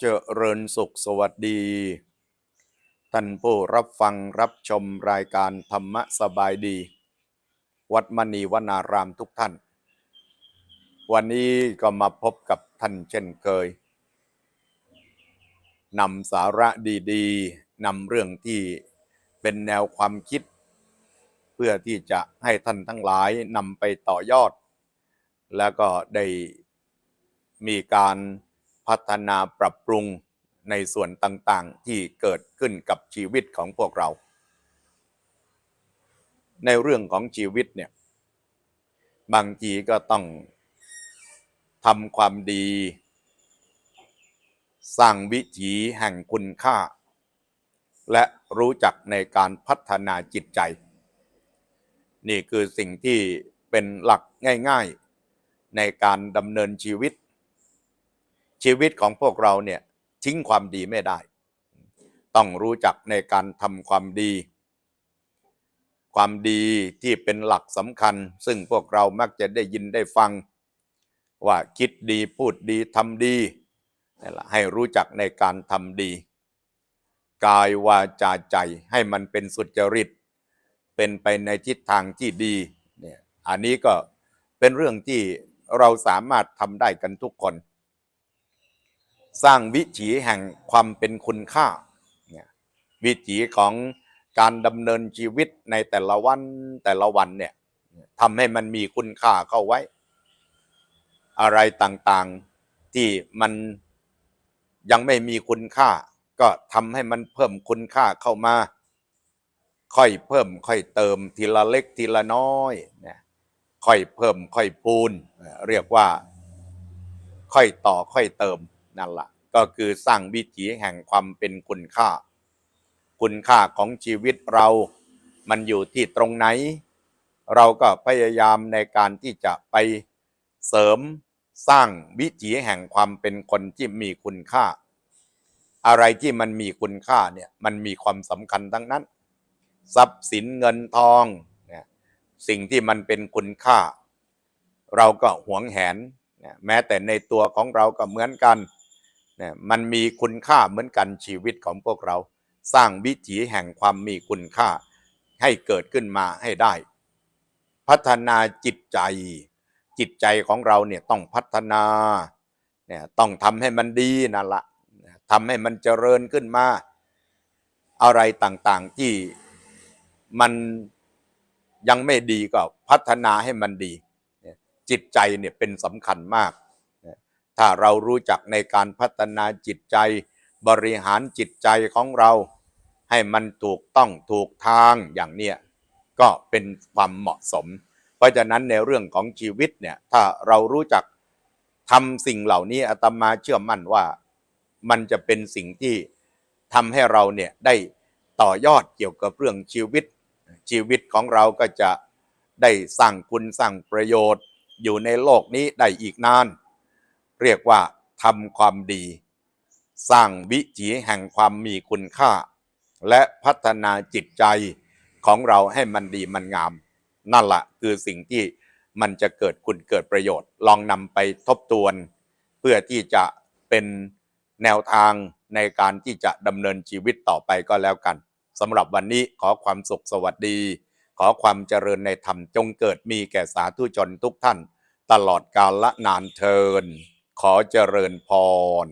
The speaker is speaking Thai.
เจริญสุขสวัสดี ท่านผู้รับฟังรับชมรายการธรรมะสบายดี วัดมณีวนารามทุกท่าน วันนี้ก็มาพบกับท่านเช่นเคยนำสาระดีๆนำเรื่องที่เป็นแนวความคิด เพื่อที่จะให้ท่านทั้งหลายนำไปต่อยอด แล้วก็ได้มีการ พัฒนาปรับปรุงในส่วนต่างๆ ที่เกิดขึ้นกับชีวิตของพวกเรา ในเรื่องของชีวิตเนี่ย บางทีก็ต้องทำความดี สร้างวิถีแห่งคุณค่า และรู้จักในการพัฒนาจิตใจ นี่คือสิ่งที่เป็นหลักง่าย ๆ ในการดำเนินชีวิต ชีวิตของพวกเราเนี่ยทิ้งความดีไม่ได้ ต้องรู้จักในการทำความดี ความดีที่เป็นหลักสำคัญ ซึ่งพวกเรามักจะได้ยินได้ฟัง ว่าคิดดีพูดดีทำดีนี่แหละให้รู้จักในการทำดี กายวาจาใจให้มันเป็นสุจริต เป็นไปในทิศทางที่ดีเนี่ยอันนี้ก็เป็นเรื่องที่เราสามารถทำได้กันทุกคน สร้างวิถีแห่งความเป็นคุณค่า วิถีของการดำเนินชีวิตในแต่ละวันแต่ละวันเนี่ยทำให้มันมีคุณค่าเข้าไว้ อะไรต่างๆที่มันยังไม่มีคุณค่า ก็ทำให้มันเพิ่มคุณค่าเข้ามา ค่อยเพิ่ม ค่อยเติมทีละเล็กทีละน้อยค่อยเพิ่ม ค่อยพูน เรียกว่า ค่อยต่อค่อยเติมนั่นละ ก็คือสร้างวิถีแห่งความเป็นคุณค่า คุณค่าของชีวิตเรา มันอยู่ที่ตรงไหน เราก็พยายามในการที่จะไปเสริมสร้างวิถีแห่งความเป็นคนที่มีคุณค่า อะไรที่มันมีคุณค่าเนี่ยมันมีความสำคัญทั้งนั้น ทรัพย์สินเงินทองเนี่ยสิ่งที่มันเป็นคุณค่า เราก็หวงแหนเนี่ยแม้แต่ในตัวของเราก็เหมือนกันเนี่ยมันมีคุณค่าเหมือนกันชีวิตของพวกเรา สร้างวิถีแห่งความมีคุณค่า ให้เกิดขึ้นมาให้ได้ พัฒนาจิตใจ จิตใจของเราเนี่ยต้องพัฒนาเนี่ยต้องทำให้มันดีนั่นละทำให้มันเจริญขึ้นมา อะไรต่างๆที่มันยังไม่ดีก็พัฒนาให้มันดี จิตใจเนี่ยเป็นสำคัญมาก ถ้าเรารู้จักในการพัฒนาจิตใจ บริหารจิตใจของเรา ให้มันถูกต้องถูกทางอย่างเนี้ยก็เป็นความเหมาะสม เพราะฉะนั้นในเรื่องของชีวิตเนี่ยถ้าเรารู้จักทำสิ่งเหล่านี้อาตมาเชื่อมั่นว่ามันจะเป็นสิ่งที่ทำให้เราเนี่ยได้ต่อยอดเกี่ยวกับเรื่องชีวิต ชีวิตของเราก็จะได้สร้างคุณสร้างประโยชน์ อยู่ในโลกนี้ได้อีกนาน เรียกว่าทำความดี สร้างวิถีแห่งความมีคุณค่า และพัฒนาจิตใจของเราให้มันดีมันงาม นั่นแหละคือสิ่งที่มันจะเกิดคุณเกิดประโยชน์ ลองนำไปทบทวน เพื่อที่จะเป็นแนวทางในการที่จะดำเนินชีวิตต่อไปก็แล้วกันสำหรับวันนี้ขอความสุขสวัสดี ขอความเจริญในธรรมจงเกิดมีแก่สาธุชนทุกท่าน ตลอดกาลละนานเทิน ขอเจริญพร